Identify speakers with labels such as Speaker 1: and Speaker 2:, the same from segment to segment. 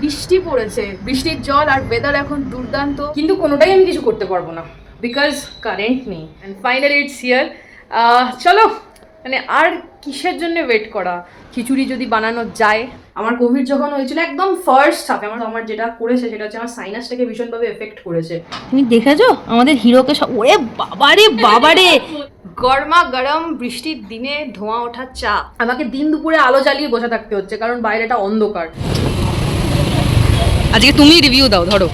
Speaker 1: বৃষ্টি পড়েছে বৃষ্টির জল আর ওয়েদার এখন দুর্দান্ত। কিন্তু কোনোটাই আমি কিছু করতে পারব না বিকজ কারেন্ট নেই। অ্যান্ড ফাইনালি ইটস হিয়ার চলো মানে আর কিসের জন্য ওয়েট করা? খিচুড়ি যদি বানানো যায়। আমার কোভিড যখন হয়েছিল একদম ফার্স্ট হাফে আমার আমার যেটা করেছে সেটা হচ্ছে আমার সাইনাসটাকে ভীষণভাবে এফেক্ট করেছে।
Speaker 2: তুমি দেখেছ? আমাদের হিরোকে সব ওরে বাবারে বাবারে!
Speaker 1: গরমা গরম বৃষ্টির দিনে ধোঁয়া ওঠা চা। আমাকে দিন দুপুরে আলো জ্বালিয়ে বসে থাকতে হচ্ছে কারণ বাইরেটা অন্ধকার।
Speaker 2: আজকে তুমি রিভিউ দাও ধরো।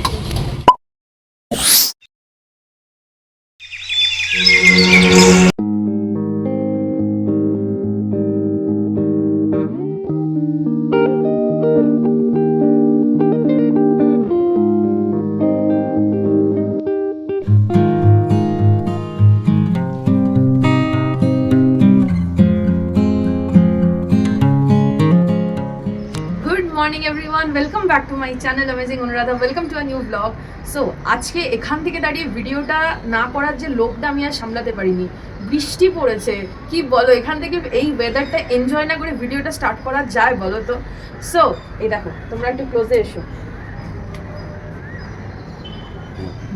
Speaker 1: Everyone welcome back to my channel amazing Anuradha welcome to a new blog so আজকে এখান থেকে দাঁড়িয়ে ভিডিওটা না করার যে লোকটা আমি আর সামলাতে পারিনি, বৃষ্টি পড়েছে, কি বলো? এখান থেকে এই ওয়েদারটা এনজয় না করে ভিডিওটা স্টার্ট করা যায় বলো তো? সো এই দেখো, তোমরা একটু ক্লোজে এসো।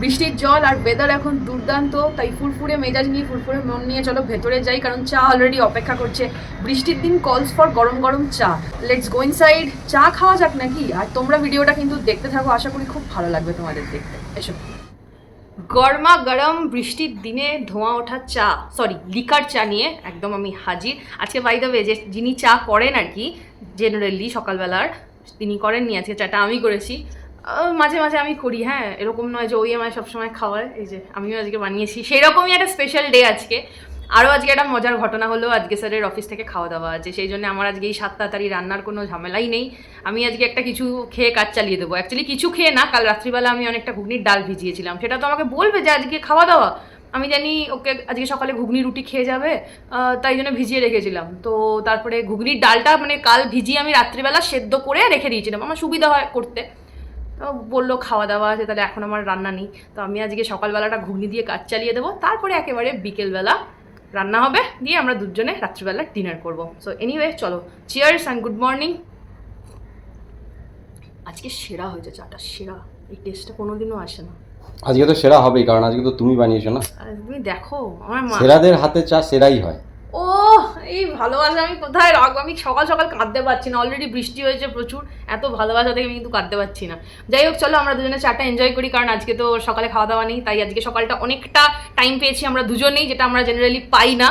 Speaker 1: বৃষ্টির জল আর ওয়েদার এখন দুর্দান্ত, তাই ফুরফুরে মেজাজ নিয়ে ফুরফুরে মন নিয়ে চলো ভেতরে যাই, কারণ চা অলরেডি অপেক্ষা করছে। বৃষ্টির দিন কলস ফর গরম গরম চা। লেটস গো ইনসাইড চা খাওয়া যাক নাকি? আর তোমরা ভিডিওটা কিন্তু দেখতে থাকো, আশা করি খুব ভালো লাগবে তোমাদের দেখতে। এসো। গরমা গরম বৃষ্টির দিনে ধোঁয়া ওঠা চা সরি লিকার চা নিয়ে একদম আমি হাজির। আজকে বাই ওয়ে যে যিনি চা করেন আর কি জেনারেলি সকালবেলার, তিনি করেননি আজকে চাটা, আমি করেছি। মাঝে মাঝে আমি করি হ্যাঁ। এরকম নয় যে ওই আমায় সবসময় খাওয়ায়। এই যে আমিও আজকে বানিয়েছি। সেই রকমই একটা স্পেশাল ডে আজকে। আরও আজকে একটা মজার ঘটনা হলো, আজকে স্যারের অফিস থেকে খাওয়া দাওয়া আছে। সেই জন্য আমার আজকে এই সাত তাড়াতাড়ি রান্নার কোনো ঝামেলাই নেই। আমি আজকে একটা কিছু খেয়ে কাজ চালিয়ে দেবো। অ্যাকচুয়ালি কিছু খেয়ে না, কাল রাত্রিবেলা আমি অনেকটা ঘুগনির ডাল ভিজিয়েছিলাম। সেটা তো আমাকে বলবে যে আজকে খাওয়া দাওয়া। আমি জানি ওকে আজকে সকালে ঘুগনি রুটি খেয়ে যাবে তাই জন্য ভিজিয়ে রেখেছিলাম। তো তারপরে ঘুগনির ডালটা মানে কাল ভিজিয়ে আমি রাত্রিবেলা সেদ্ধ করে রেখে দিয়েছিলাম। আমার সুবিধা হয় করতে। তো বলল খাওয়া দাওয়া আছে তাহলে এখন আমার রান্না নেই। তো আমি আজকে সকালবেলাটা ঘুগনি দিয়ে কাজ চালিয়ে দেবো। তারপরে একেবারে বিকেলবেলা রান্না হবে দিয়ে আমরা দুজনে রাত্রিবেলা ডিনার করব। সো এনিওয়ে চলো। চিয়ার্স অ্যান্ড গুড মর্নিং আজকে সেরা হয়েছে চাটা সেরা। এই টেস্টটা কোনোদিনও আসে না।
Speaker 3: আজকে তো সেরা হবেই কারণ আজকে তো তুমি বানিয়েছো না।
Speaker 1: তুমি দেখো আমার মা
Speaker 3: সেরাদের হাতে চা সেরাই হয়।
Speaker 1: ও এই ভালোবাসা আমি কোথায় রাখব? আমি সকাল সকাল কাঁদতে পারছি না। অলরেডি বৃষ্টি হয়েছে প্রচুর। এত ভালোবাসা থেকে আমি কিন্তু কাঁদতে পারছি না। যাই হোক চলো আমরা দুজনে চাটা এনজয় করি কারণ আজকে তো সকালে খাওয়া দাওয়া নেই তাই আজকে সকালটা অনেকটা টাইম পেয়েছি আমরা দুজনেই যেটা আমরা জেনারেলি পাই না।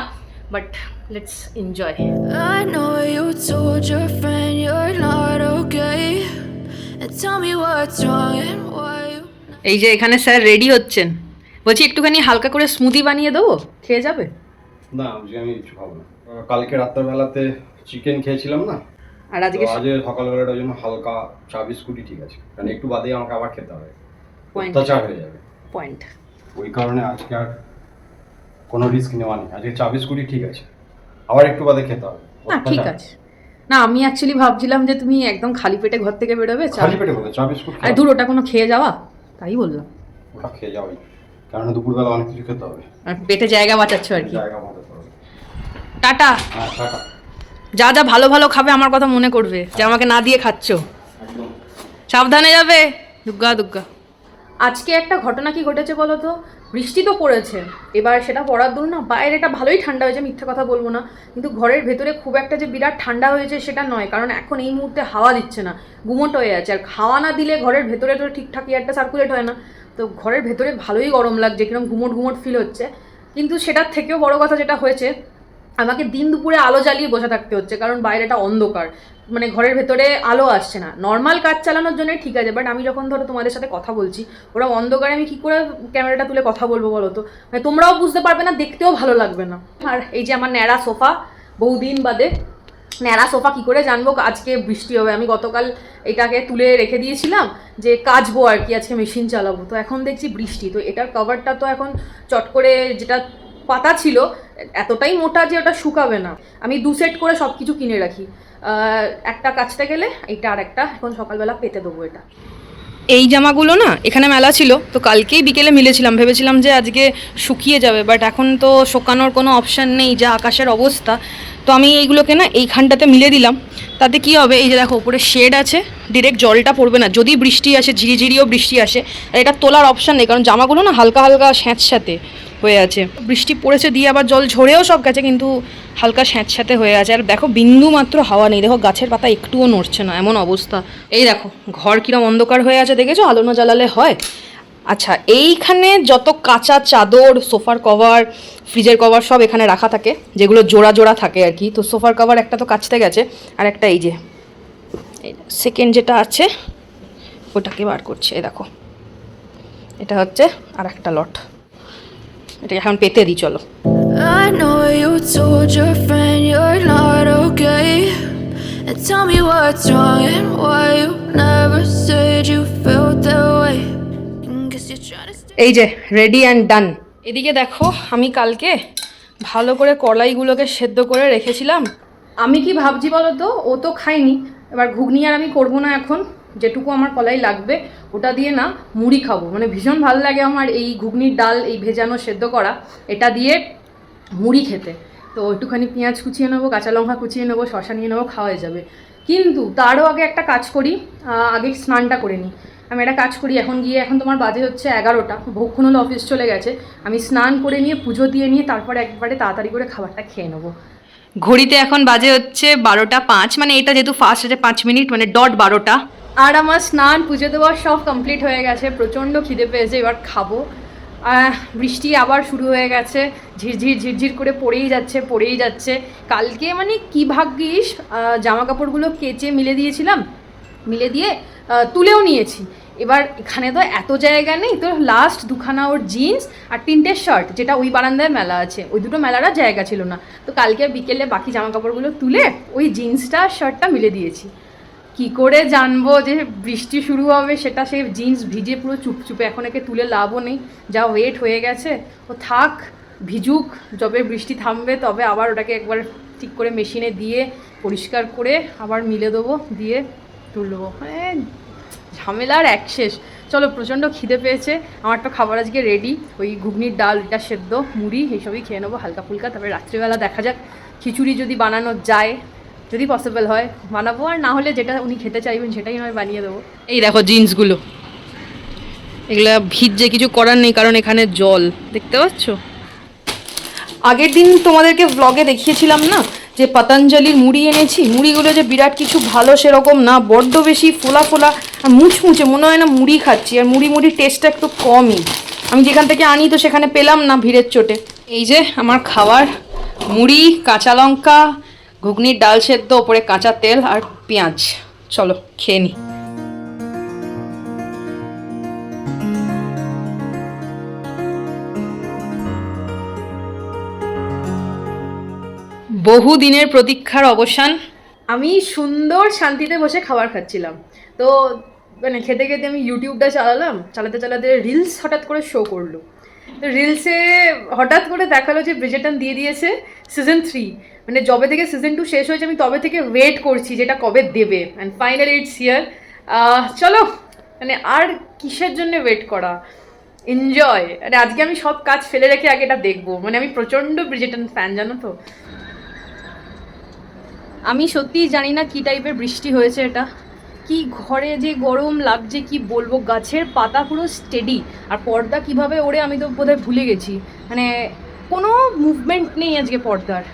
Speaker 1: But let's enjoy
Speaker 4: I know you told your friend you're not okay. And tell me what's wrong and why
Speaker 1: এই যে এখানে স্যার রেডি হচ্ছেন। বলছি একটুখানি হালকা করে স্মুদি বানিয়ে দেবো? খেয়ে যাবে?
Speaker 3: না আমি কিছু খাব না। কালকে রাত্রেবেলাতে চিকেন খেয়েছিলাম না?
Speaker 1: আর আজকে
Speaker 3: আজকে সকালবেলাটার জন্য হালকা চা বিস্কুটই ঠিক আছে। কারণ একটু বাদেই আমাকে আবার খেতে হবে. অত্যাচার হয়ে যাবে।
Speaker 1: পয়েন্ট
Speaker 3: ওই কারণে আজকে আর কোনো রিস্ক নেওয়া নেই। আজকে চা বিস্কুটই ঠিক আছে। আবার একটু বাদে খেতে হবে।
Speaker 1: না ঠিক আছে। না আমি অ্যাকচুয়ালি ভাবছিলাম যে তুমি একদম খালি পেটে ঘর থেকে বেরোবে
Speaker 3: খালি পেটে বলতে চা বিস্কুট
Speaker 1: আরে দূর ওটা কোনো খেয়ে যাওয়া? তাই বললাম।
Speaker 3: ওটা খেয়ে যাওয়াই। কারণ দুপুরবেলা অনেক কিছু খেতে হবে।
Speaker 1: আর পেটে জায়গা বাঁচাচ্ছ আর কি।
Speaker 3: জায়গা
Speaker 1: টাটা।
Speaker 3: হ্যাঁ
Speaker 1: যা যা ভালো ভালো খাবে আমার কথা মনে করবে যে আমাকে না দিয়ে খাচ্ছ। সাবধানে যাবে। দুগ্গা দুগ্গা। আজকে একটা ঘটনা কি ঘটেছে বলো তো? বৃষ্টি তো পড়েছে। এবার সেটা পড়ার দূর না বাইরেটা ভালোই ঠান্ডা হয়েছে মিথ্যে কথা বলব না। কিন্তু ঘরের ভেতরে খুব একটা যে বিরাট ঠান্ডা হয়েছে সেটা নয় কারণ এখন এই মুহূর্তে হাওয়া দিচ্ছে না গুমোট হয়ে আছে। আর হাওয়া না দিলে ঘরের ভেতরে তো ঠিকঠাক এয়ারটা সার্কুলেট হয় না। তো ঘরের ভেতরে ভালোই গরম লাগছে কীরকম ঘুমোট ঘুমোট ফিল হচ্ছে। কিন্তু সেটার থেকেও বড় কথা যেটা হয়েছে আমাকে দিন দুপুরে আলো জ্বালিয়ে বসে থাকতে হচ্ছে, কারণ বাইরেটা অন্ধকার। মানে ঘরের ভেতরে আলো আসছে না। নর্মাল কাজ চালানোর জন্য ঠিক আছে বাট আমি যখন ধরো তোমাদের সাথে কথা বলছি, ওরা অন্ধকারে আমি কি করে ক্যামেরাটা তুলে কথা বলব বলো তো? মানে তোমরাও বুঝতে পারবে না, দেখতেও ভালো লাগবে না। আর এই যে আমার ন্যাড়া সোফা, বহুদিন বাদে, ন্যাড়া সোফা কি করে জানব? আজকে বৃষ্টি হবে। আমি গতকাল এটাকে তুলে রেখে দিয়েছিলাম যে কাচবো আর কি, আজকে মেশিন চালাবো। তো এখন দেখছি বৃষ্টি। তো এটার কভারটা তো এখন চট করে যেটা পাতা ছিল, এতটাই মোটা যে ওটা শুকাবে না। আমি দু সেট করে সব কিছু কিনে রাখি। একটা কাচতে গেলে এটা আর একটা, এখন সকালবেলা পেতে দেবো এটা।
Speaker 2: এই জামাগুলো না, এখানে মেলা ছিল, তো কালকেই বিকেলে মিলেছিলাম। ভেবেছিলাম যে আজকে শুকিয়ে যাবে বাট এখন তো শুকানোর কোনো অপশান নেই, যা আকাশের অবস্থা।
Speaker 1: তো আমি এইগুলোকে না, এইখানটাতে মিলে দিলাম। তাতে কি হবে, এই যে দেখো, উপরে শেড আছে ডিরেক্ট জলটা পড়বে না। যদি বৃষ্টি আসে, ঝিরিঝিরিও বৃষ্টি আসে, এটা তোলার অপশান নেই, কারণ জামাগুলো না হালকা হালকা স্যাঁত স্যাঁতস্যাঁতে। হয়ে আছে। বৃষ্টি পড়েছে দিয়ে আবার জল ঝরেও সব গাছে, কিন্তু হালকা স্যাঁতস্যাঁতে হয়ে আছে। আর দেখো, বিন্দু মাত্র হাওয়া নেই। দেখো, গাছের পাতা একটুও নড়ছে না, এমন অবস্থা। এই দেখো, ঘর কিরম অন্ধকার হয়ে আছে, দেখেছ? আলো না জ্বালালে হয়? আচ্ছা এইখানে যত কাঁচা চাদর, সোফার কভার, ফ্রিজের কভার সব এখানে রাখা থাকে, যেগুলো জোড়া জোড়া থাকে আর কি। তো সোফার কভার একটা তো কাচতে গেছে, আর একটা এই যে সেকেন্ড যেটা আছে, ওটাকে বার করছে দেখো। এটা হচ্ছে আর একটা লট। এটাকে এখন পেতে দিই চলো।
Speaker 4: And tell me what's wrong and why you never said you felt that way. Guess you're trying to
Speaker 1: এই যে রেডি অ্যান্ড ডান এদিকে দেখো আমি কালকে ভালো করে কলাইগুলোকে সেদ্ধ করে রেখেছিলাম। আমি কি ভাবছি বলো তো? ও তো খাইনি এবার ঘুগনি আর আমি করব না এখন। যেটুকু আমার কলাই লাগবে, ওটা দিয়ে না মুড়ি খাব। মানে ভীষণ ভালো লাগে আমার এই ঘুগনির ডাল, এই ভেজানো সেদ্ধ করা। এটা দিয়ে মুড়ি খেতে। তো একটুখানি পেঁয়াজ কুচিয়ে নেব, কাঁচা লঙ্কা কুচিয়ে নেব শশা নিয়ে নেব খাওয়া যাবে। কিন্তু তারও আগে একটা কাজ করি আগে স্নানটা করে নিই। আমি একটা কাজ করি, এখন গিয়ে, এখন তোমার বাজে হচ্ছে এগারোটা। ভক্ষণ হলো অফিস চলে গেছে। আমি স্নান করে নিয়ে, পুজো দিয়ে নিয়ে, তারপরে একবারে তাড়াতাড়ি করে খাবারটা খেয়ে নেব। ঘড়িতে এখন বাজে হচ্ছে বারোটা পাঁচ। মানে এটা যেহেতু ফার্স্ট আছে, পাঁচ মিনিট মানে ডট বারোটা। আর আমার স্নান, পুজো দেওয়া সব কমপ্লিট হয়ে গেছে, প্রচণ্ড খিদে পেয়েছে, এবার খাব। বৃষ্টি আবার শুরু হয়ে গেছে, ঝিরঝির ঝিরঝির করে পড়েই যাচ্ছে পড়েই যাচ্ছে। কালকে মানে কি ভাগ্যিস জামা কাপড়গুলো কেচে মিলে দিয়েছিলাম, মিলে দিয়ে তুলেও নিয়েছি। এবার এখানে তো এত জায়গা নেই, তো লাস্ট দুখানা ওর জিন্স আর তিনটে শার্ট যেটা ওই বারান্দায় মেলা আছে, ওই দুটো মেলার জায়গা ছিল না। তো কালকে বিকেলে বাকি জামা কাপড়গুলো তুলে ওই জিন্সটা আর শার্টটা মিলে দিয়েছি। কি করে জানব যে বৃষ্টি শুরু হবে সেটা সে জিন্স ভিজে পুরো চুপচুপে, এখন একে তুলে লাভও নেই। যা ওয়েট হয়ে গেছে, ও থাক, ভিজুক, যবে বৃষ্টি থামবে তবে আবার ওটাকে একবার ঠিক করে মেশিনে দিয়ে পরিষ্কার করে আবার মিলে দেবো, দিয়ে তুলবো মানে ঝামেলার এক শেষ। চলো, প্রচণ্ড খিদে পেয়েছে। আমার তো খাবার আজকে রেডি ওই ঘুগনির ডাল, এটা সেদ্ধ, মুড়ি, এইসবই খেয়ে নেব হালকা ফুলকা। তারপরে রাত্রিবেলা দেখা যাক, খিচুড়ি যদি বানানো যায় যদি পসিবল হয়, বানাবো। আর না হলে যেটা উনি খেতে চাইবেন, সেটাই নয় বানিয়ে দেবো। এই দেখো জিন্সগুলো। এগুলো ভিজছে কিছু করার নেই, কারণ এখানে জল। দেখতে পাচ্ছ? আগের দিন তোমাদেরকে ব্লগে দেখিয়েছিলাম না, যে পতঞ্জলির মুড়ি এনেছি? মুড়িগুলো যে বিরাট কিছু ভালো সেরকম না, বড্ড বেশি ফোলা ফোলা, আর মুচমুচে, মনে হয় না মুড়ি খাচ্ছি। আর মুড়ি মুড়ির টেস্টটা একটু কমই। আমি যেখান থেকে আনি তো সেখানে পেলাম না ভিড়ের চোটে। এই যে আমার খাবার মুড়ি, কাঁচা লঙ্কা ঘুগনির ডাল সেদ্ধ, ওপরে কাঁচা তেল আর পেঁয়াজ। চলো, খেয়ে নিই বহু দিনের প্রতীক্ষার অবসান। আমি সুন্দর শান্তিতে বসে খাবার খাচ্ছিলাম। তো মানে খেতে খেতে আমি ইউটিউবটা চালালাম, চালাতে চালাতে রিলস হঠাৎ করে শো করল। তো রিলসে হঠাৎ করে দেখাল যে ব্রিজেটন দিয়ে দিয়েছে সিজন থ্রি মানে যবে থেকে সিজন টু শেষ হয়েছে, আমি তবে থেকে ওয়েট করছি যেটা কবে দেবে। অ্যান্ড ফাইনালি ইটস ইয়ার চলো মানে আর কিসের জন্য ওয়েট করা? এনজয় মানে আজকে আমি সব কাজ ফেলে রেখে আগে এটা দেখব। মানে আমি প্রচণ্ড ব্রিজেটন ফ্যান জানো তো? আমি সত্যিই জানি না কি টাইপের বৃষ্টি হয়েছে এটা। কি ঘরে যে গরম লাগছে, কি বলব, গাছের পাতা পুরো স্টেডি আর পর্দা কীভাবে ওড়ে, আমি তো বোধহয় ভুলে গেছি। মানে কোনো মুভমেন্ট নেই আজকে পর্দার।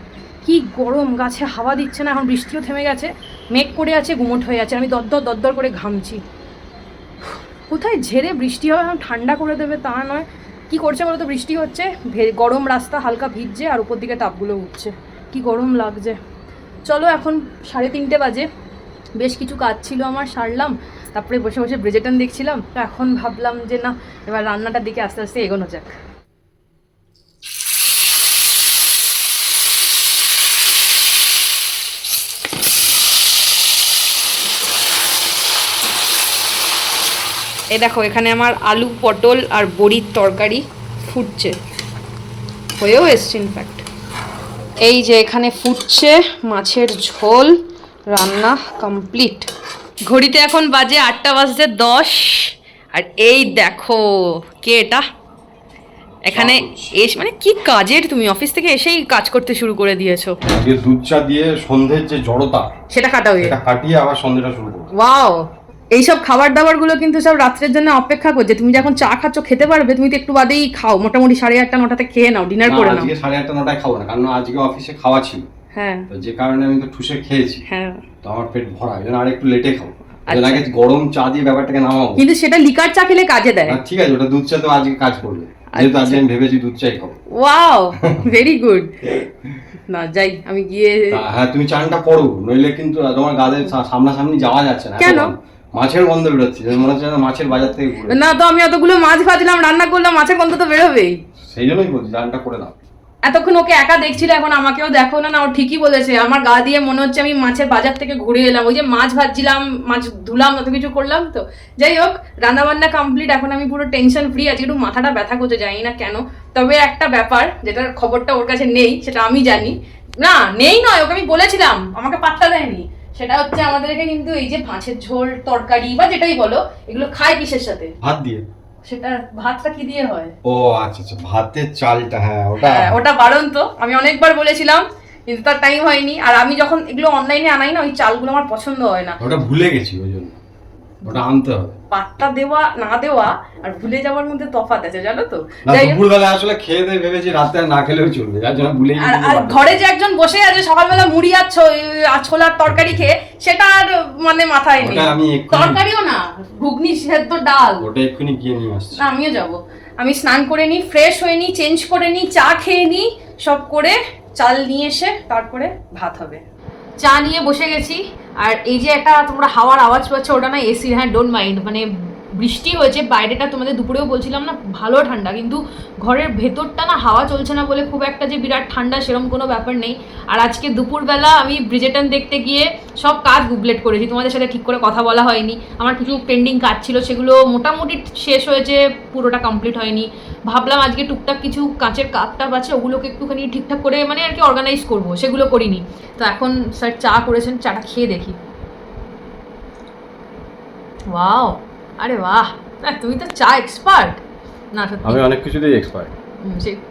Speaker 1: কি গরম, গাছে হাওয়া দিচ্ছে না, এখন বৃষ্টিও থেমে গেছে। মেঘ করে আছে, গুমট হয়ে আছে, আমি দরদর দরদর করে ঘামছি। কোথায় ঝেড়ে বৃষ্টি হবে, এখন ঠান্ডা করে দেবে তা নয়। কি করছে বলতো, বৃষ্টি হচ্ছে গরম রাস্তা হালকা ভিজছে, আর উপর দিকে তাপগুলো উঠছে। কি গরম লাগছে। চলো এখন সাড়ে তিনটে বাজে। বেশ কিছু কাজ ছিল আমার, সারলাম। তারপরে বসে বসে ব্রেজেটন দেখছিলাম। তো এখন ভাবলাম যে না, এবার রান্নাটার দিকে আস্তে আস্তে এগোনো যাক। এই দেখো এখানে আমার আলু পটল আর বড়ির তরকারি ফুটছে। হয়েও এসছে ইনফ্যাক্ট এই যে এখানে ফুটছে মাছের ঝোল রান্না কমপ্লিট ঘড়িতে এখন বাজে আটটা বাজতে দশ। আর এই দেখো কে এটা? এখানে এস মানে কি কাজের তুমি? অফিস থেকে এসেই কাজ করতে শুরু করে দিয়েছ।
Speaker 3: দুধ চা দিয়ে সন্ধ্যের যে জড়তা
Speaker 1: সেটা কাটাবে
Speaker 3: এটা কাটিয়ে আবার সন্ধ্যেটা শুরু করব।
Speaker 1: ওয়াও! এইসব খাবার দাবারগুলো কিন্তু সব রাত্রের জন্য অপেক্ষা করছে। তুমি যখন চা খাচ্ছ খেতে পারবে তুমি তো একটু বাদেই খাও। মোটামুটি সাড়ে আটটা নটাতে খেয়ে নাও ডিনার করে নাও।
Speaker 3: আজকে সাড়ে আটটা নটায় খাব না কারণ আজকে অফিসে খাওয়া ছিল।
Speaker 1: হ্যাঁ।
Speaker 3: তো যে কারণে আমি তো ঠুসে খেয়েছি।
Speaker 1: হ্যাঁ।
Speaker 3: তো আমার পেট ভরা এই জন্য আর একটু লেটে খাব।
Speaker 1: আচ্ছা।
Speaker 3: আগে গরম চা দিয়ে ব্যাপারটাকে নামাবো।
Speaker 1: কিন্তু সেটা লিকার চা খেলে কাজে দেয়।
Speaker 3: ঠিক আছে ওটা দুধ চা তো আজকে কাজ করবে। যেহেতু আজকে আমি ভেবেছি দুধ চাই খাব।
Speaker 1: ওয়াও ভেরি গুড না যাই আমি গিয়ে
Speaker 3: হ্যাঁ তুমি চানটা করো নইলে কিন্তু তোমার গাদের সামনাসামনি যাওয়া যাচ্ছে না
Speaker 1: কেন?
Speaker 3: মাছের গন্ধ বেরোচ্ছে মনে হচ্ছে মাছের বাজার থেকে ঘুরে
Speaker 1: না তো আমি অতগুলো মাছ ভাজলাম রান্না করলাম মাছের গন্ধ তো বেরোবেই।
Speaker 3: সেই জন্যই বলছি চানটা করে দাও।
Speaker 1: এতক্ষণ ওকে একা দেখছিল এখন আমাকেও দেখো না না ও ঠিকই বলেছে। আমার গা দিয়ে মনে হচ্ছে আমি মাছের বাজার থেকে ঘুরে এলাম। ওই যে মাছ ভাজছিলাম মাছ ধুলাম অত কিছু করলাম তো। যাই হোক রান্না বান্না কমপ্লিট এখন আমি পুরো টেনশন ফ্রি আছি একটু মাথাটা ব্যথা করতে জানি না কেন। তবে একটা ব্যাপার যেটার খবরটা ওর কাছে নেই সেটা আমি জানি। না নেই নয় ওকে আমি বলেছিলাম আমাকে পাত্তা দেয়নি। সেটা হচ্ছে আমাদেরকে কিন্তু এই যে মাছের ঝোল তরকারি বা যেটাই বলো এগুলো খায় কিসের সাথে?
Speaker 3: ভাত দিয়ে?
Speaker 1: সেটা ভাতটা কি দিয়ে হয়?
Speaker 3: ও আচ্ছা আচ্ছা ভাতের চালটা হ্যাঁ ওটা।
Speaker 1: হ্যাঁ, ওটা বারণ তো আমি অনেকবার বলেছিলাম কিন্তু তার টাইম হয়নি। আর আমি যখন এগুলো অনলাইনে আনাই না ওই চালগুলো আমার পছন্দ হয় না।
Speaker 3: ওটা ভুলে গেছি ওই ওটা আনতে হবে।
Speaker 1: পাত্তা দেওয়া না দেওয়া আর ভুলে যাওয়ার মধ্যে তফাৎ আছে জানো তো?
Speaker 3: দুপুরবেলা আসলে খেয়ে দিয়ে ভেবেছি রাতে না খেলেও চলবে যার জন্য ভুলে
Speaker 1: আর আর ঘরে যে একজন বসে আছে সকালবেলা মুড়ি আর ছোলার তরকারি খেয়ে সেটা আর মানে মাথায় নেই।
Speaker 3: আমি
Speaker 1: তরকারিও না ঘুগনি সেদ্ধ ডাল।
Speaker 3: ওটা এক্ষুনি গিয়ে নিয়ে আসছি।
Speaker 1: আমিও যাব। আমি স্নান করে নিই ফ্রেশ হয়ে নিই চেঞ্জ করে নিই চা খেয়ে নিই সব করে চাল নিয়ে এসে তারপরে ভাত হবে। চা নিয়ে বসে গেছি। আর এই যে একটা তোমরা হাওয়ার আওয়াজ পাচ্ছ, ওটা না এসি হ্যাঁ ডোন্ট মাইন্ড মানে বৃষ্টি হয়েছে, বাইরেটা তোমাদের দুপুরেও বলছিলাম না, ভালো ঠান্ডা, কিন্তু ঘরের ভেতরটা না হাওয়া চলছে না বলে খুব একটা যে বিরাট ঠান্ডা সেরকম কোনো ব্যাপার নেই। আর আজকে দুপুরবেলা আমি ব্রিজেটন দেখতে গিয়ে সব কাজ গুবলেট করেছি, তোমাদের সাথে ঠিক করে কথা বলা হয়নি। আমার কিছু পেন্ডিং কাজ ছিল, সেগুলো মোটামুটি শেষ হয়েছে, পুরোটা কমপ্লিট হয়নি। ভাবলাম আজকে টুকটাক কিছু কাঁচের কাপ টাপ আছে, ওগুলোকে একটুখানি ঠিকঠাক করে মানে আর কি অর্গানাইজ করব, সেগুলো করিনি। তো এখন স্যার চা করেছেন, চাটা খেয়ে দেখি। ওয়াও! আরে বাহ না, তুমি তো চা এক্সপার্ট না সত্যি।
Speaker 3: আমি অনেক কিছুতেই এক্সপার্ট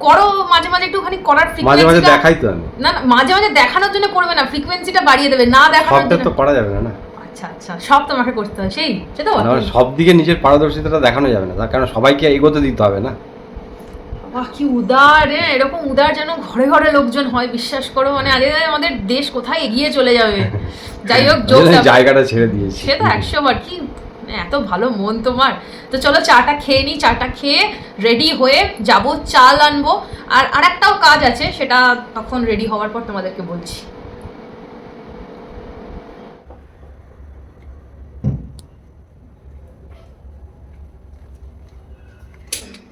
Speaker 1: করো মাঝে মাঝে একটুখানি করার
Speaker 3: মাঝে মাঝে দেখাই তো আমি।
Speaker 1: না না মাঝে মাঝে দেখানোর জন্য করবে না ফ্রিকোয়েন্সিটা বাড়িয়ে দেবে না দেখানোর জন্য
Speaker 3: তো করা যাবে না না?
Speaker 1: আচ্ছা আচ্ছা সব তোমাকে করতে হয় সেই সেটা
Speaker 3: মানে সব দিকে নিজের পারদর্শিতাটা দেখানো যাবে না তার কারণ সবাইকে এগোতে দিতে হবে না।
Speaker 1: বাহ কি উদার রে এরকম উদার যেন ঘরে ঘরে লোকজন হয় বিশ্বাস করো মানে আগে আমাদের দেশ কোথায় এগিয়ে চলে যাবে? যাই হোক
Speaker 3: জায়গাটা ছেড়ে দিয়েছি।
Speaker 1: সে তো একশো বার কি মানে এত ভালো মন তোমার। তো চলো চাটা খেয়ে নিই চাটা খেয়ে রেডি হয়ে যাব, চাল আনব। আর আরেকটাও কাজ আছে, সেটা তখন রেডি হওয়ার পর তোমাদেরকে বলছি।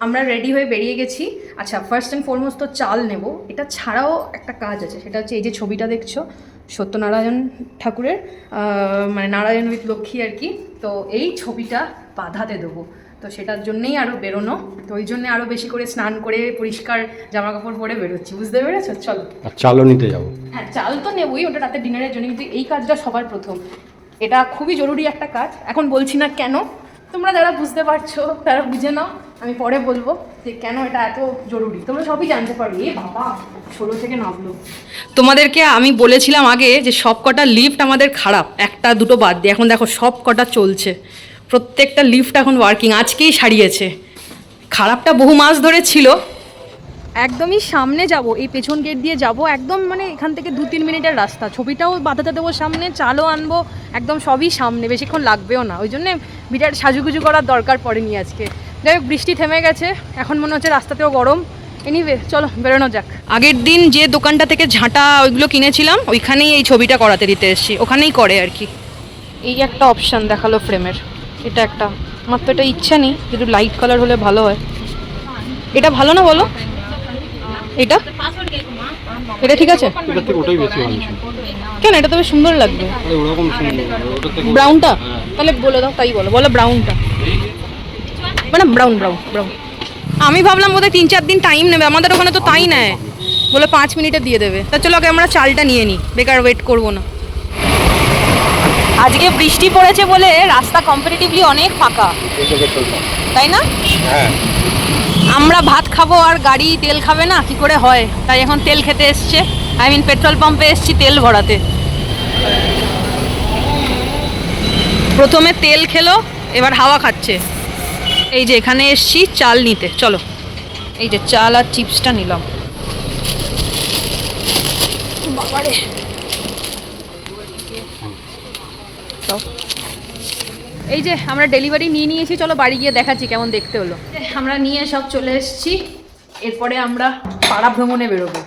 Speaker 1: আমরা রেডি হয়ে বেরিয়ে গেছি। আচ্ছা ফার্স্ট অ্যান্ড ফরমোস্ট তো চাল নেব। এটা ছাড়াও একটা কাজ আছে, সেটা হচ্ছে এই যে ছবিটা দেখছ, সত্যনারায়ণ ঠাকুরের মানে নারায়ণ উইথ লক্ষ্মী আর কি। তো এই ছবিটা বাধাতে দেবো। তো সেটার জন্যেই আরও বেরোনো। তো ওই জন্যে আরও বেশি করে স্নান করে পরিষ্কার জামা কাপড় পরে বেরোচ্ছি। বুঝতে পেরেছ? চলো।
Speaker 3: আর চালও নিতে যাব।
Speaker 1: হ্যাঁ চাল তো নেবই। ওটা রাতে ডিনারের জন্য। কিন্তু এই কাজটা সবার প্রথম। এটা খুবই জরুরি একটা কাজ। এখন বলছি না কেন। তোমরা যারা বুঝতে পারছ, তারা বুঝে নাও, আমি পরে বলব যে কেন এটা এত জরুরি। তোমরা সবই জানতে পারবে এ বাবা, ষোলো থেকে নামলো। তোমাদেরকে আমি বলেছিলাম আগে যে সব কটা লিফট আমাদের খারাপ। একটা, দুটো বাদ দিয়ে। এখন দেখো সব কটা চলছে। প্রত্যেকটা লিফট এখন ওয়ার্কিং আজকেই সারিয়েছে। খারাপটা বহু মাস ধরে ছিল। একদমই সামনে যাব, এই পেছন গেট দিয়ে যাব, একদম মানে এখান থেকে দু তিন মিনিটের রাস্তা। ছবিটাও বাঁধাতে দেবো সামনে, চালও আনব, একদম সবই সামনে, বেশিক্ষণ লাগবেও না। ওই জন্যে বিরাট সাজুগুজু করার দরকার পড়েনি আজকে। যাই হোক, বৃষ্টি থেমে গেছে, এখন মনে হচ্ছে রাস্তাতেও গরম। এনিওয়ে চলো, বেরোনো যাক। আগের দিন যে দোকানটা থেকে ঝাঁটা ওইগুলো কিনেছিলাম, ওইখানেই এই ছবিটা করাতে দিতে এসেছি, ওখানেই করে আর কি। এই একটা অপশান দেখাল ফ্রেমের এটা একটা। আমার তো এটা ইচ্ছা নেই কিন্তু লাইট কালার হলে ভালো হয়। এটা ভালো না বলো? এটা? এটা ঠিক আছে?
Speaker 3: এটার থেকে ওটাই বেশি ভালো ছিল।
Speaker 1: কেন? এটা তবে সুন্দর লাগবে।
Speaker 3: ওরকম সুন্দর থেকে
Speaker 1: ব্রাউনটা তাহলে বলে দাও তাই বলো। বলো ব্রাউনটা মানে ব্রাউন ব্রাউন ব্রাউন আমি ভাবলাম বোধহয় তিন চার দিন টাইম নেবে। আমাদের ওখানে তো তাই নেয়। বলে পাঁচ মিনিটে দিয়ে দেবে। তা চলো আগে আমরা চালটা নিয়ে নিই বেকার ওয়েট করব না। আজকে বৃষ্টি পড়েছে বলে রাস্তা কম্পারেটিভলি অনেক ফাঁকা। তাই না?
Speaker 3: হ্যাঁ।
Speaker 1: আমরা ভাত খাব আর গাড়ি তেল খাবে না, কি করে হয়? তাই এখন তেল খেতে এসছে। আই মিন পেট্রোল পাম্পে এসছি তেল ভরাতে। প্রথমে তেল খেলো, এবার হাওয়া খাচ্ছে। এই যে এখানে এসছি, চাল নিতে। চলো। এই যে চাল আর চিপসটা নিলাম। বাবারে। এই যে আমরা ডেলিভারি নিয়ে নিয়েছি চলো বাড়ি গিয়ে দেখাচ্ছি কেমন দেখতে হলো। আমরা নিয়ে সব চলে এসেছি। এরপরে আমরা পাড়া ভ্রমণে বেরোবো।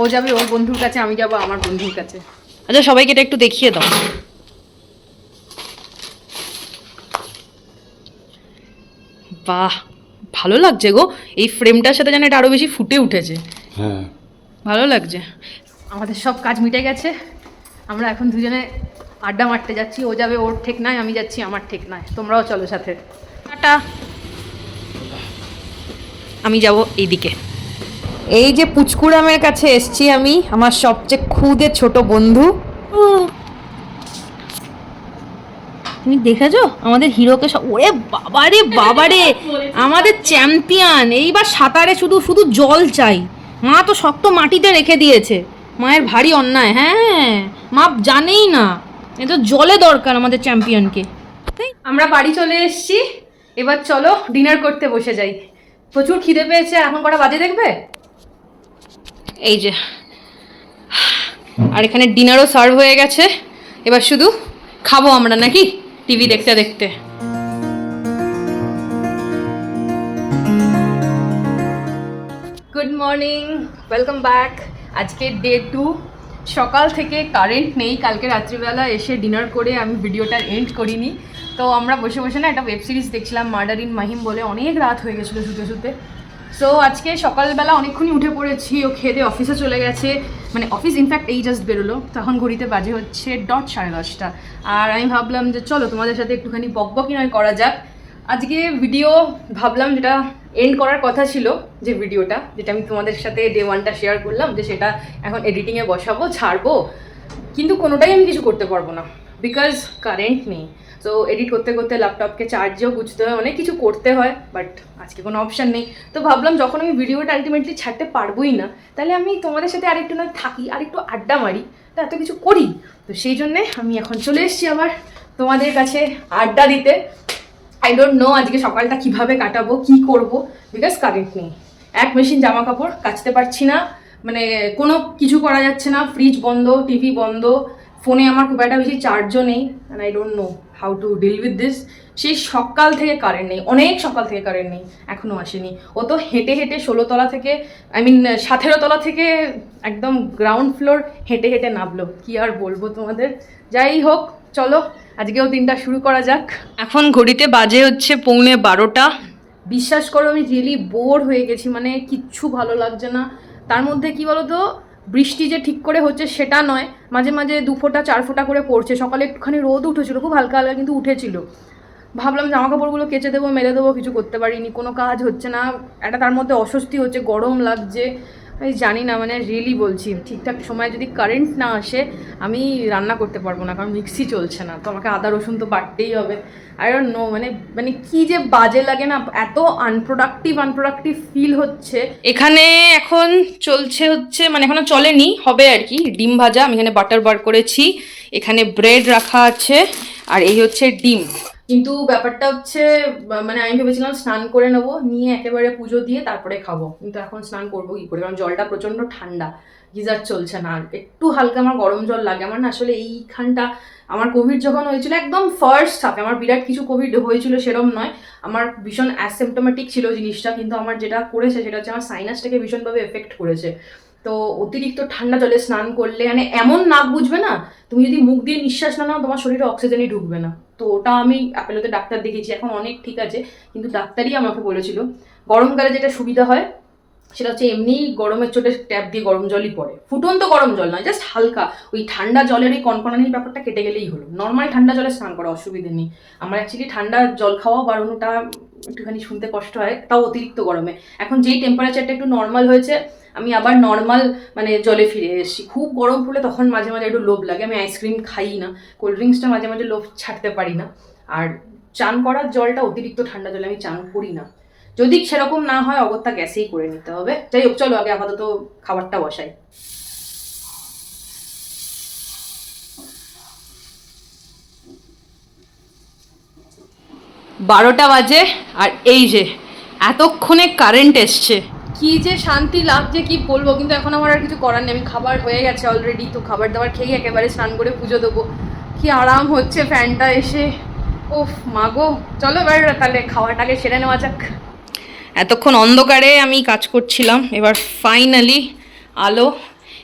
Speaker 1: ও যাবে ওর বন্ধুর কাছে আমি যাব আমার বন্ধুর কাছে। আচ্ছা সবাইকে এটা একটু দেখিয়ে দাও। বাহ ভালো লাগছে গো। এই ফ্রেমটার সাথে যেন এটা আরও বেশি ফুটে উঠেছে।
Speaker 3: হ্যাঁ।
Speaker 1: ভালো লাগছে। আমাদের সব কাজ মিটে গেছে। আমরা এখন দুজনে আড্ডা মারতে যাচ্ছি ও যাবে ওর ঠিক নয় আমি যাচ্ছি আমার ঠিক নয় তোমরাও চলো সাথে। টাটা। আমি যাব এইদিকে। এই যে পুচকুরামের কাছে এসছি আমি আমার সবচেয়ে খুদে ছোট বন্ধু। তুমি দেখেছ? আমাদের হিরোকে সব ওরে বাবারে বাবারে আমাদের চ্যাম্পিয়ন এইবার সাঁতারে শুধু শুধু জল চাই। মা তো শক্ত মাটিতে রেখে দিয়েছে। মায়ের ভারী অন্যায় হ্যাঁ। মা জানেই না। এ তো জলে দরকার আমাদের চ্যাম্পিয়নকে। আমরা বাড়ি চলে এসেছি। এবার চলো ডিনার করতে বসে যাই। প্রচুর খিদে পেয়েছে এখন কটা বাজে দেখবে? এই যে। আর এখানে ডিনারও সার্ভ হয়ে গেছে। এবার শুধু খাব আমরা নাকি? টিভি দেখতে দেখতে। গুড মর্নিং ওয়েলকাম ব্যাক আজকে ডে টু সকাল থেকে কারেন্ট নেই। কালকে রাত্রিবেলা এসে ডিনার করে আমি ভিডিওটা এন্ড করিনি। তো আমরা বসে বসে না একটা ওয়েব সিরিজ দেখছিলাম মার্ডার ইন মাহিম বলে। অনেক রাত হয়ে গেছিল শুতে শুতে। সো আজকে সকালবেলা অনেকক্ষণই উঠে পড়েছি। ও খেদে অফিসে চলে গেছে। মানে অফিস ইনফ্যাক্ট এই জাস্ট বেরোলো। তখন ঘড়িতে বাজে হচ্ছে ডট সাড়ে দশটা। আর আমি ভাবলাম যে, চলো তোমাদের সাথে একটুখানি বকবকি নয় করা যাক। আজকে ভিডিও ভাবলাম যেটা এন্ড করার কথা ছিল, যে ভিডিওটা যেটা আমি তোমাদের সাথে ডে ওয়ানটা শেয়ার করলাম, যে সেটা এখন এডিটিংয়ে বসাবো, ছাড়বো, কিন্তু কোনোটাই আমি কিছু করতে পারব না বিকজ কারেন্ট নেই। তো এডিট করতে করতে ল্যাপটপকে চার্জেও বুঝতে হয়, অনেক কিছু করতে হয় বাট আজকে কোনো অপশান নেই। তো ভাবলাম যখন আমি ভিডিওটা আলটিমেটলি ছাড়তে পারবোই না, তাহলে আমি তোমাদের সাথে আরেকটু না থাকি, আরেকটু আড্ডা মারি, তা এত কিছু করি। তো সেই জন্যে আমি এখন চলে এসেছি আবার তোমাদের কাছে আড্ডা দিতে। আই ডোন্ট নো আজকে সকালটা কীভাবে কাটাবো, কি করব বিকজ কারেন্ট নেই। এক মেশিন জামা কাপড় কাচতে পারছি না মানে কোনো কিছু করা যাচ্ছে না ফ্রিজ বন্ধ টিভি বন্ধ ফোনে আমার খুব একটা বেশি চার্জও নেই and I don't know how to deal with this সেই সকাল থেকে কারেন্ট নেই, অনেক সকাল থেকে কারেন্ট নেই এখনও আসেনি। ও তো হেঁটে হেঁটে ষোলোতলা থেকে আই মিন সতেরো তলা থেকে একদম গ্রাউন্ড ফ্লোর হেঁটে হেঁটে নামলো, কি আর বলব তোমাদের? যাই হোক, চলো আজকেও দিনটা শুরু করা যাক। এখন ঘড়িতে বাজে হচ্ছে পৌনে বারোটা। বিশ্বাস করো আমি রিয়েলি বোর হয়ে গেছি মানে কিচ্ছু ভালো লাগছে না। তার মধ্যে কি বলতো বৃষ্টি যে ঠিক করে হচ্ছে সেটা নয় মাঝে মাঝে দু ফোঁটা চার ফোঁটা করে পড়ছে। সকালে একটুখানি রোদ উঠেছিল খুব হালকা হালকা কিন্তু উঠেছিল। ভাবলাম জামা কাপড়গুলো কেচে দেবো মেলে দেবো কিছু করতে পারিনি কোনো কাজ হচ্ছে না। একটা তার মধ্যে অস্বস্তি হচ্ছে গরম লাগছে। আমি জানি না মানে রিয়েলি বলছি, ঠিকঠাক সময় যদি কারেন্ট না আসে, আমি রান্না করতে পারব না, কারণ মিক্সি চলছে না, তো আমাকে আদা, রসুন তো বাড়তেই হবে। আই ডোন্ট নো মানে মানে কি যে বাজে লাগে না, এত আনপ্রোডাক্টিভ আনপ্রোডাক্টিভ ফিল হচ্ছে। এখানে এখন চলছে হচ্ছে মানে এখনও চলেনি, হবে আর কি, ডিম ভাজা, আমি এখানে বাটার বার করেছি, এখানে ব্রেড রাখা আছে, আর এই হচ্ছে ডিম। কিন্তু ব্যাপারটা হচ্ছে মানে আমি ভেবেছিলাম স্নান করে নেব, নিয়ে একেবারে পুজো দিয়ে তারপরে খাব। কিন্তু এখন স্নান করব কি করে? কারণ জলটা প্রচণ্ড ঠান্ডা, গিজার চলছে না। একটু হালকা আমার গরম জল লাগে। আমার না আসলে এইখানটা, আমার কোভিড যখন হয়েছিল, একদম ফার্স্ট হাফে আমার বিরাট কিছু কোভিড হয়েছিল সেরম নয়। আমার ভীষণ অ্যাসিমটোমেটিক ছিল জিনিসটা, কিন্তু আমার যেটা করেছে সেটা হচ্ছে আমার সাইনাসটাকে ভীষণভাবে এফেক্ট করেছে। তো অতিরিক্ত ঠান্ডা জলে স্নান করলে মানে এমন নাক বুঝবে না, তুমি যদি মুখ দিয়ে নিঃশ্বাস না নাও, তোমার শরীরে অক্সিজেনই ঢুকবে না। তো ওটা আমি অ্যাপেলোতে ডাক্তার দেখিয়েছি এখন অনেক ঠিক আছে, কিন্তু ডাক্তারই আমাকে বলেছিল গরমকালে যেটা সুবিধা হয় সেটা হচ্ছে এমনি গরমের চোটে ট্যাপ দিয়ে গরম জলই পড়ে। ফুটন্ত গরম জল নয় জাস্ট হালকা, ওই ঠান্ডা জলের ওই কনকনানির ব্যাপারটা কেটে গেলেই হলো। নর্মাল ঠান্ডা জলে স্নান করা অসুবিধে নেই। আমার অ্যাকচুয়ালি ঠান্ডা জল খাওয়া বাড়ানোটা একটুখানি শুনতে কষ্ট হয়, তাও অতিরিক্ত গরমে। এখন যেই টেম্পারেচারটা একটু নর্মাল হয়েছে, আমি আবার নর্মাল মানে জলে ফিরে এসেছি। খুব গরম পড়লে তখন মাঝে মাঝে একটু লোভ লাগে। আমি আইসক্রিম খাই না। কোল্ড ড্রিঙ্কসটা মাঝে মাঝে লোভ ছাড়তে পারি না। আর চান করার জলটা অতিরিক্ত ঠান্ডা জলে আমি চান করি না। যদি সেরকম না হয়, অগত্যা গ্যাসেই করে নিতে হবে। যাই হোক, চলো আগে আপাতত খাবারটা বসাই। বারোটা বাজে আর এই যে এতক্ষণে কারেন্ট এসছে। কি যে শান্তি লাগছে কি বলব কিন্তু এখন আমার আর কিছু করার নেই। আমি খাবার হয়ে গেছে অলরেডি তো খাবার দাবার খেয়ে একেবারে স্নান করে পুজো দেবো। কি আরাম হচ্ছে ফ্যানটা এসে। ওফ মাগো চলো এবার তাহলে খাওয়াটাকে সেরে নেওয়া যাক। এতক্ষণ অন্ধকারে আমি কাজ করছিলাম এবার ফাইনালি আলো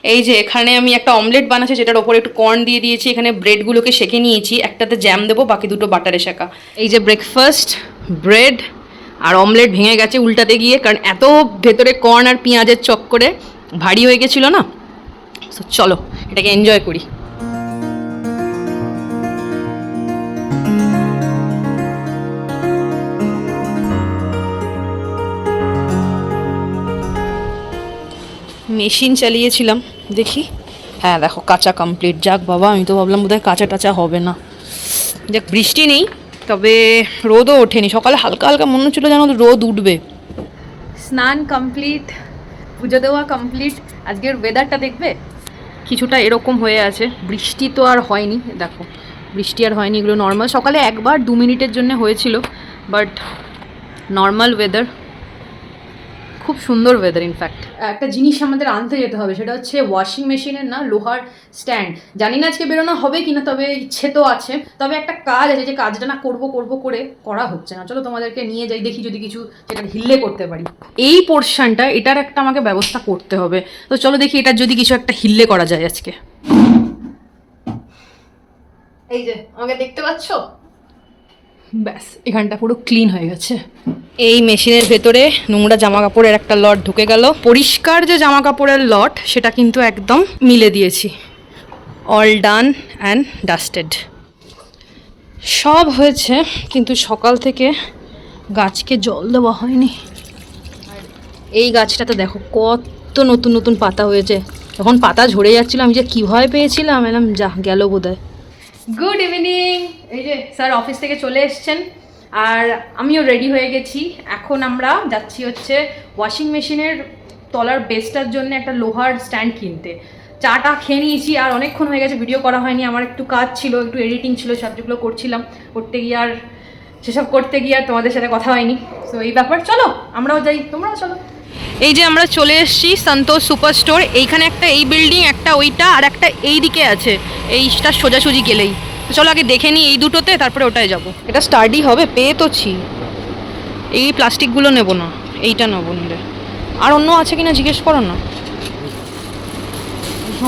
Speaker 1: এই যে এখানে আমি একটা অমলেট বানাচ্ছি, যেটার ওপরে একটু কর্ন দিয়ে দিয়েছি, এখানে ব্রেডগুলোকে সেকে নিয়েছি, একটাতে জ্যাম দেবো, বাকি দুটো বাটারে শেখা এই যে ব্রেকফাস্ট ব্রেড আর অমলেট ভেঙে গেছে উল্টাতে গিয়ে, কারণ এত ভেতরে কর্ন আর পেঁয়াজের চক্করে ভারী হয়ে গেছিল না? চলো, এটাকে এনজয় করি। মেশিন চালিয়েছিলাম, দেখি। হ্যাঁ দেখো, কাঁচা কমপ্লিট যাক বাবা, আমি তো ভাবলাম বোধহয় কাঁচা টাচা হবে না। যাক, বৃষ্টি নেই, তবে রোদও ওঠেনি। সকালে হালকা হালকা মনে হচ্ছিল যেন রোদ উঠবে। স্নান কমপ্লিট পুজো দেওয়া কমপ্লিট আজকের ওয়েদারটা দেখবে? কিছুটা এরকম হয়ে আছে। বৃষ্টি তো আর হয়নি, দেখো। বৃষ্টি আর হয়নি, এগুলো নর্মাল সকালে একবার দু মিনিটের জন্য হয়েছিল বাট নর্মাল ওয়েদার খুব সুন্দর ওয়েদার ইনফ্যাক্ট একটা জিনিস আমাদের আনতে যেতে হবে সেটা হচ্ছে ওয়াশিং মেশিনের না লোহার স্ট্যান্ড জানি না আজকে বেরোনো হবে কিনা তবে ইচ্ছে তো আছে। তবে একটা কাজ আছে যে কাজটা না করব করব করে করা হচ্ছে না। চলো তোমাদেরকে নিয়ে যাই দেখি যদি কিছু যেটা হিললে করতে পারি। এই পোর্শনটা এটার একটা আমাকে ব্যবস্থা করতে হবে। তো চলো দেখি এটার যদি কিছু একটা হিললে করা যায় আজকে। এই যে আমাকে দেখতে পাচ্ছ? ব্যাস এখানটা পুরো ক্লিন হয়ে গেছে। এই মেশিনের ভেতরে নোংরা জামা কাপড়ের একটা লট ঢুকে গেল। পরিষ্কার যে জামা কাপড়ের লট, সেটা কিন্তু একদম মিলে দিয়েছি। অল ডান অ্যান্ড ডাস্টেড সব হয়েছে, কিন্তু সকাল থেকে গাছকে জল দেওয়া হয়নি। এই গাছটাতে দেখো কত নতুন নতুন পাতা হয়েছে। যখন পাতা ঝরে যাচ্ছিল, আমি যে কী ভয় পেয়েছিলাম, এলাম যা গেল বোধহয়। গুড ইভিনিং এই যে স্যার অফিস থেকে চলে এসছেন। আর আমিও রেডি হয়ে গেছি। এখন আমরা যাচ্ছি হচ্ছে ওয়াশিং মেশিনের তলার বেসটার জন্য একটা লোহার স্ট্যান্ড কিনতে। চাটা খেয়ে নিয়েছি, আর অনেকক্ষণ হয়ে গেছে ভিডিও করা হয়নি। আমার একটু কাজ ছিল, একটু এডিটিং ছিল সাবজেক্টগুলো করছিলাম। করতে গিয়ে আর সেসব করতে গিয়ে আর তোমাদের সাথে কথা হয়নি। তো এই ব্যাপার। চলো, আমরাও যাই। তোমরাও চলো। এই যে আমরা চলে এসেছি সন্তোষ সুপার স্টোর এইখানে একটা এই বিল্ডিং একটা ওইটা, আর একটা এই দিকে আছে। এইটা সোজাসুজি গেলেই। চলো আগে দেখে নিই এই দুটোতে তারপরে ওটাই যাব। এটা স্টাডি হবে পেয়ে তো ছি। এই প্লাস্টিকগুলো নেব না এইটা নেব নিলে। আর অন্য আছে কিনা জিজ্ঞেস করো না।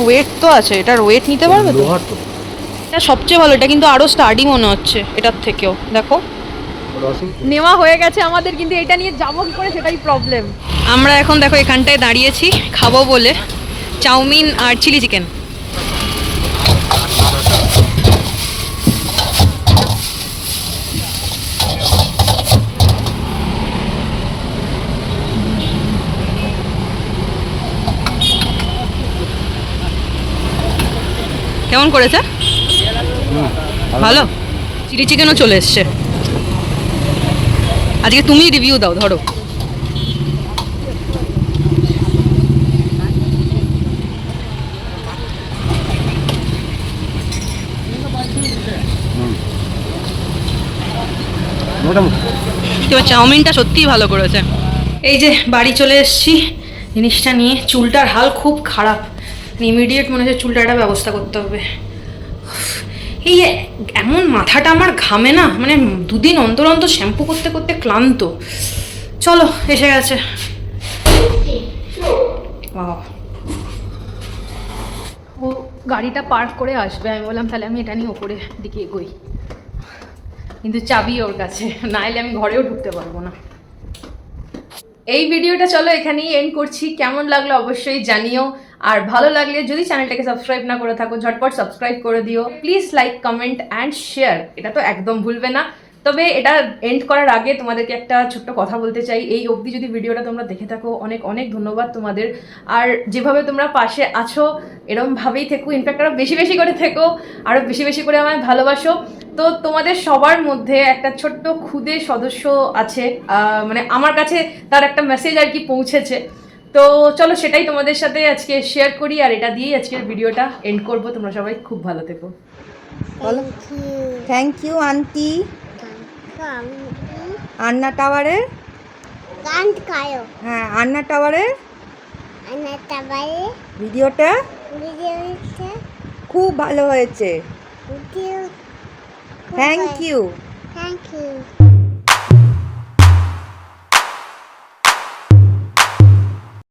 Speaker 1: ওয়েট তো আছে এটার ওয়েট নিতে পারবে তো? এটা সবচেয়ে ভালো এটা কিন্তু আরও স্টাডি মনে হচ্ছে এটার থেকেও। দেখো।
Speaker 5: নেওয়া হয়ে গেছে আমাদের কিন্তু এটা নিয়ে যাব কি করে সেটাই প্রবলেম
Speaker 1: আমরা এখন দেখো এখানটায় দাঁড়িয়েছি খাব বলে। চাউমিন আর চিলি চিকেন। কেমন করেছে? ভালো। চিলি চিকেনও চলে এসছে। আজকে তুমি রিভিউ দাও ধরো। এবার চাউমিনটা সত্যিই ভালো করেছে। এই যে বাড়ি চলে এসেছি জিনিসটা নিয়ে। চুলটার হাল খুব খারাপ। ইমিডিয়েট মনে হচ্ছে চুলটা ব্যবস্থা করতে হবে। এই এমন মাথাটা আমার ঘামে না মানে দুদিন অন্তর অন্তর শ্যাম্পু করতে করতে ক্লান্ত। চলো, এসে গেছে। ও গাড়িটা পার্ক করে আসবে, আমি বললাম, তাহলে আমি এটা নিয়ে ওপরে দিকে এগোই। কিন্তু চাবি ওর কাছে, না এলে আমি ঘরেও ঢুকতে পারব না। এই ভিডিওটা চলো এখানেই এন্ড করছি। কেমন লাগল অবশ্যই জানিও। আর ভালো লাগলে যদি চ্যানেলটাকে সাবস্ক্রাইব না করে থাকো, ঝটপট সাবস্ক্রাইব করে দিও। Please like comment and share এটা তো একদম ভুলবে না। তবে এটা এন্ড করার আগে তোমাদেরকে একটা ছোট্ট কথা বলতে চাই। এই অবধি যদি ভিডিওটা তোমরা দেখে থাকো অনেক অনেক ধন্যবাদ তোমাদের। আর যেভাবে তোমরা পাশে আছো এরমভাবেই থেকো। ইনফ্যাক্ট আরও বেশি বেশি করে থেকো। আরও বেশি বেশি করে আমায় ভালোবাসো। তো তোমাদের সবার মধ্যে একটা ছোট্ট খুদে সদস্য আছে মানে আমার কাছে তার একটা মেসেজ আর কি পৌঁছেছে। তো চলো সেটাই তোমাদের সাথে আজকে শেয়ার করি। আর এটা দিয়েই আজকের ভিডিওটা এন্ড করব। তোমরা সবাই খুব ভালো থেকো।
Speaker 6: থ্যাংক ইউ আন্টি আন্না টাওয়ারের? হ্যাঁ আন্না টাওয়ারের? ভিডিওটা? খুব ভালো হয়েছে। Thank you
Speaker 7: thank you